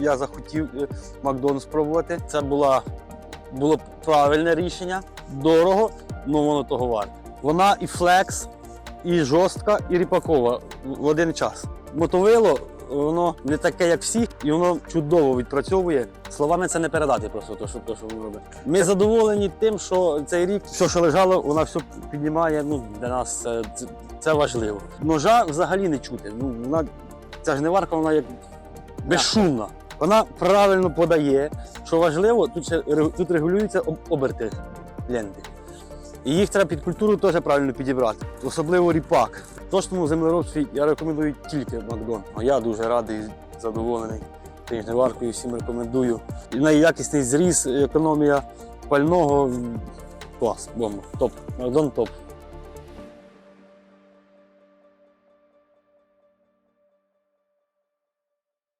я захотів е, Макдональдс спробувати. Це була, було правильне рішення, дорого, але воно того варте. Вона і флекс, і жорстка, і ріпакова в один час. Мотовило, воно не таке, як всі, і воно чудово відпрацьовує. Словами це не передати просто то, що, то, що воно робить. Ми задоволені тим, що цей рік все, що лежало, вона все піднімає. Ну, для нас це, це, це важливо. Ножа взагалі не чути. Ну, вона, ця жниварка, вона як безшумна. Вона правильно подає. Що важливо, тут, ще, тут регулюються оберти ленти. І їх треба під культуру теж правильно підібрати. Особливо ріпак. Точному землеробстві я рекомендую тільки Макдон. Я дуже радий, задоволений цією жниваркою, всім рекомендую. І найякісний зріз, економія пального. Клас, бомба. Топ. Макдон топ.